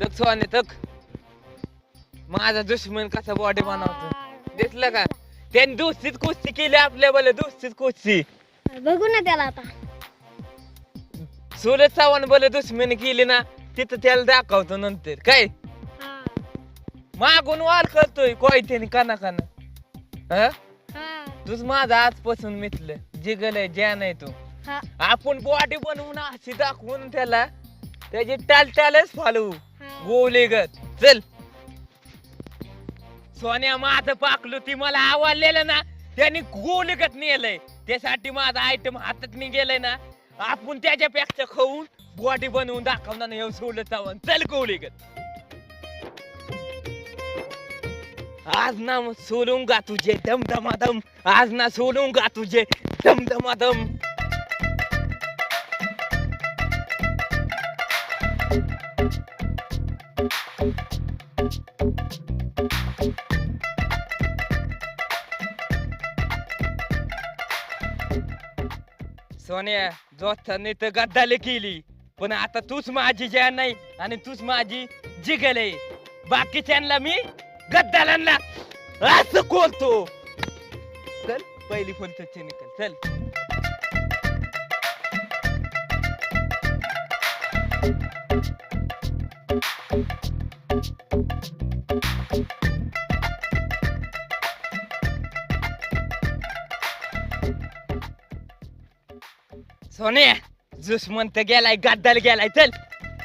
तक सोने तक माझा दुश्मन कसा बॉडी बनवतो? दिसलं का? त्यांनी दुसरीच कुस्ती केली आपल्या बोल दुसरीच कुस्ती. बघू ना त्याला आता. सुरज चव्हाण बोल दुश्मन केली ना तिथं त्याला दाखवतो नंतर. काय? मागून वाल करतोय कोयत्याने काना काना. हा? तूच माझा आजपासून मिथलं जिगल ज्या नाही तू. हा. आपण बॉडी बनवून अशी दाखवून त्याला त्याची टाल टालच फालू. गोलीगत चल. सोन्या माझं पाकलो ती मला आवडलेलं ना त्यांनी गोलीगत नेलंय. त्यासाठी माझा आयटम हातात मी गेलंय ना आपण त्याच्यापेक्षा खाऊन बॉडी बनवून दाखवणार नाही सोडलं चावून चल गोलीगत आज ना मग सोलूंगा तुझे दम दमादम आज ना सोलूंगा तुझे दम दमादम सोन्या जोथाने तर गद्दाले केली. पण आता तूच माझी जान नाही आणि तूच माझी जिगल. आहे बाकीच्यांना मी गद्दालांना असं कोलतो चल पहिली फोन तुझची निकल. चल. सोने दुश्मन तर गेलाय गद्दाल गेलाय चल.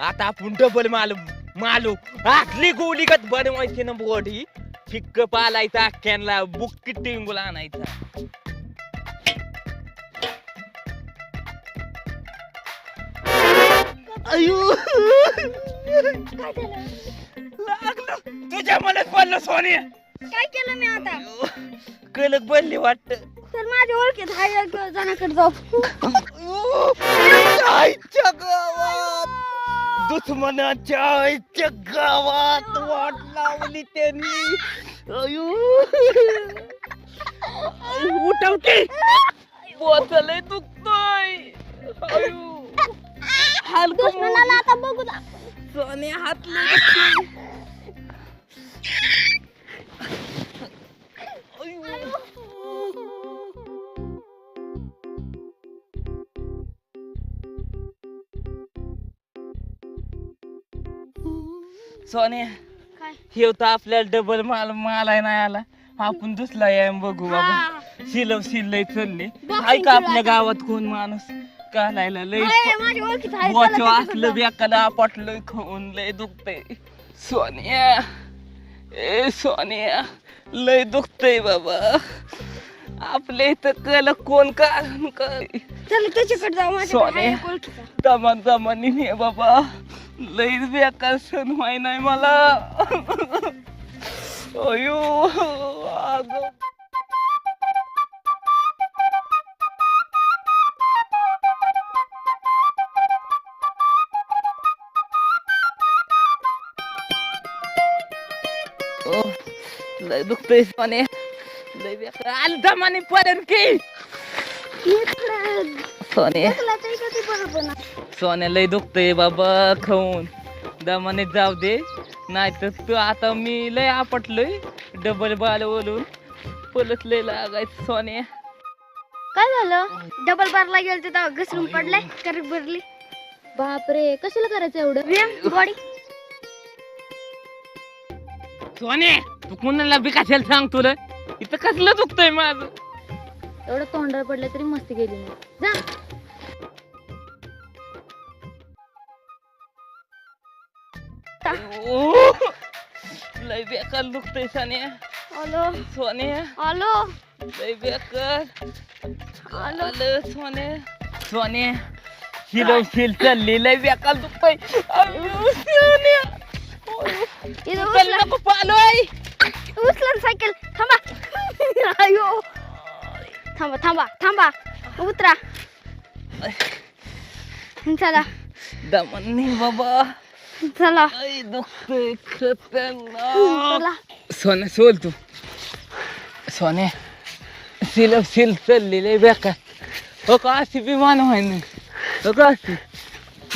आता आपण डबल मालू मालू. आखली गोलीगत बनवायची ना बॉडी फिक्क पालायचा अख्ख्यांना बुक्की टिंगूला आणायचा. अयो काय झालं? लागलं. तुझ्या मनात पडलं सोने. काय केलं मी आता? कलक बनली वाटत. तर माझ्या ओळखीत हाय एक जणाकडे जाऊ. आईच्या गावात. दुश्मनाच्या आईच्या गावात वाट लावली त्यांनी. अयो. उठवते. बोचलय दुखतोय. अयो. हलकं दुश्मनाला आता बघू दा. सोने हात लय दुखतोय. सोने काय? हे तर आपल्याला डबल माल मालाय नाही आला. आपण दुसला याम बघू बाबा. शिलव शिल्लय चालले. ऐका आपल्या. गावात कोण माणूस? कालायला लय माझ्या ओळखीत हाय बोच चला असलं त्याच्याकडे बेकाला पटलं खाऊन लय दुखतय. सोनिया. ए सोनिया. लय दुखतय बाबा. आपल्या इथं कल कोण का जाऊ. चल त्याच्याकडे जाऊ माझ्या सोने. हाय एक ओळखीचा दमान दमानी ने बाबा लय बेकार सण व्हाय नाही मला अयो अगं. लय दुखतंय सोने लय बेकार आल दमानी पर्यंत की. इकडे सोने तरी सोन्या लय दुखतंय बाबा खाऊन. दमाने जाऊ दे. नाही तर तू आता मी लय आपटलोय. डबल बाल बोलून पलत लय लागायचं सोन्या. काय झालं? डबल बारला गेलं तेव्हा घसरून पडलाय करक भरली. बापरे कशाला करायचं एवढं? व्यायाम बॉडी सोने तू कुणाला बी कशाला सांग तुला? इथं कसलं दुखतंय माझं? एवढं तोंडाला पडलं तरी मस्ती गेली नाही जा. ओ, लय बेकार दुखतंय सोन्या. हॅलो सोन्या. हॅलो लय बेकार. आलं. आलं सोने सोने शिलव शिल चालली लय बेकार दुखतंय. सोन्या. इथं उचला. नको पालोय उचला सायकल. थांबा. अयो थांबा थांबा थांबा उतरा चला दमन बाबा चला सोन्या सोल तू सोन्या सिल सिल चाललेले बेकार हो का अशी विमान नाही हो का अशी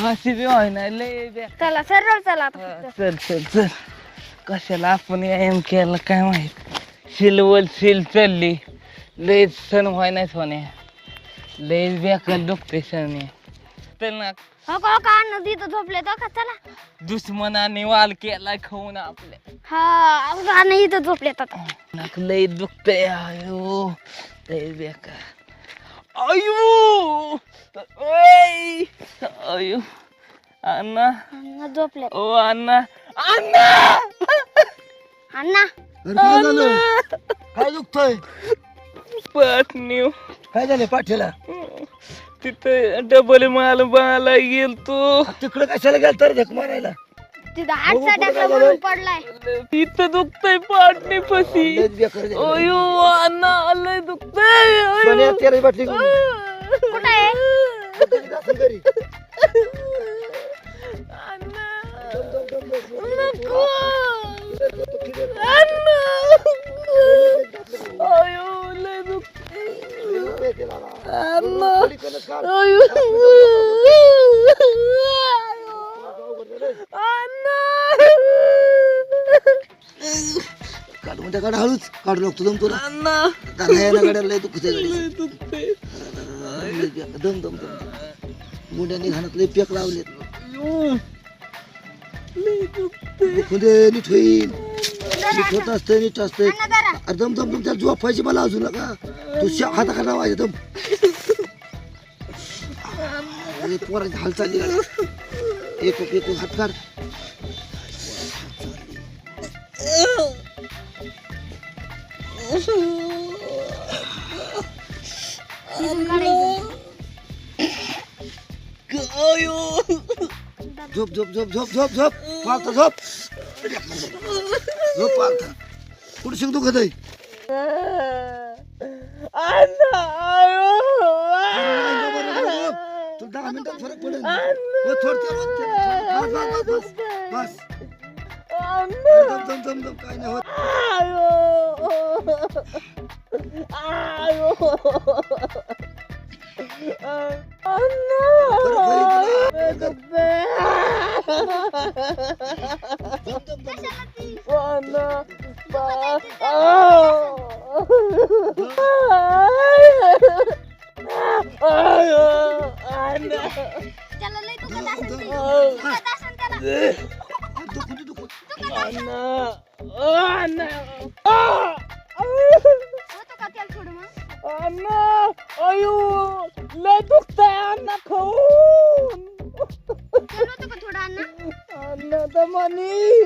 अशी बी लय बेकार चला सरळ चला आता. चल चल चल कशाला आपण व्यायाम केला काय माहीत सिलवल सिल चालली. लय सण व्हाय नाही सोन्या लय बेकार दुखते सोन्या चल ना. हो का हो का नदी तर झोपले तो का? चला. दुश्मनाने वाल केला खाऊन आपल्या हा गाणं इथं झोपलेत आता. नाक लय दुखतंय आयो. लय बेकार. आयो. ओय. आयो. अण्णा. झोपलेत ओ अण्णा. अण्णा! अण्णा! अरे काय झालं काय दुखतोय? पाटणीव काय झालं पाठीला? तिथं डबल माल बाला गेल तो. तिकडे कशाला गेला तर झक मारायला? तिथं बघू. पडलाय. दुखतंय पाटणी पशी लयच बेकार झालं. अयो अण्णा लय दुखतंय. सोन्या अयो. तेरा बाटली घेऊन कुठं आहे? ये. घरी? काढ. काढ हळूच काढू लागतो दम तुला गाड्या गाड्याला तू दुखते दम दम दम मुंड्याने घाणत लय पेक लावले खुदे नीट होईल होत असते नीट असते. अरे दम दम दम त्या झोपायची मला अजून नका. तू शा हाता काढा माझ्या दम. अरे पोराची हालचाली एक एक हात काढ. तिथून काढायचं. अयो झोप झोप झोप झोप. झोप झोप पालता झोप झोप पालता कुठं शिक दुखत आहे अण्णा अयो तू दहा मिनिटात फरक पडेल हो, थोडं तेल होत तेल. बस बस बस बस बस दम दम दम दम काय नाही होत फरक होईल तुला. होतं का त्याला थोडं मग? लय दुखतंय अण्णा खाऊन. त्याला होतं का थोडं अण्णा? अण्णा दमानी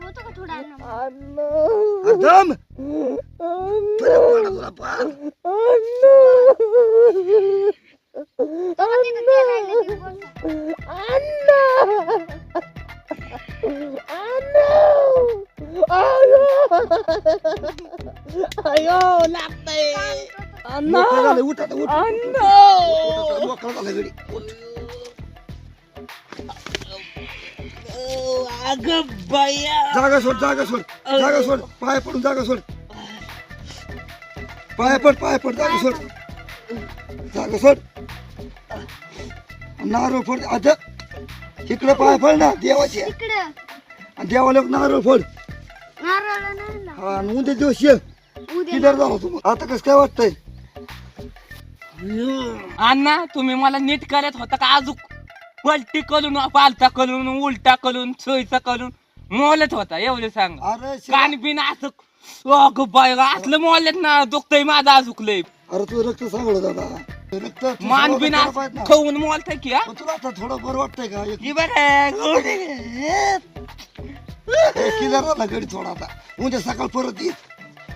होतं का थोडं अण्णा अण्णा. दम फरक पडला तुला पार no! तिथं no! राहिलं अयो लागतंय अण्णा मोकळं झालं, उठ आता उठ अण्णा मोकळं झालं गडी उठ अग बया जागा सोड जागा सोड जागा सोड पाय पडून जागा सोड पाय पड पाय पड जागा सोड जागा सोड नारळ फोड आता इकडे पाय पड ना देवाची. इकडं. आणि देवाला एक नारळ फोड. नारळ नाही ना. हा, आणि उद्या दिवस ये. उद्या झाला तू आता कसं काय वाटतंय? अण्णा तुम्ही मला नीट करत होता का? अजून पलटी करून पालता करून उलटा करून सोयीचा करून मोलत होता एवढं सांग. अरे शिवा, कान बिन असं अग बाय असलं मोलत ना दुखतय माझं अजूकलंय अरे तू रक्त सांगलं दादा. मान बिन. खाऊन मोलतय की हा? तुला आता थोडं बरं वाटतंय का? एक बरं किलर गडी थोडा आता. उद्या सकाळ परत ये.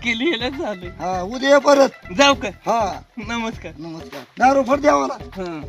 केलेलं झालं हा उद्या ये परत. जाऊ का? हा. नमस्कार. नमस्कार. नारळ फोड देवाला हं.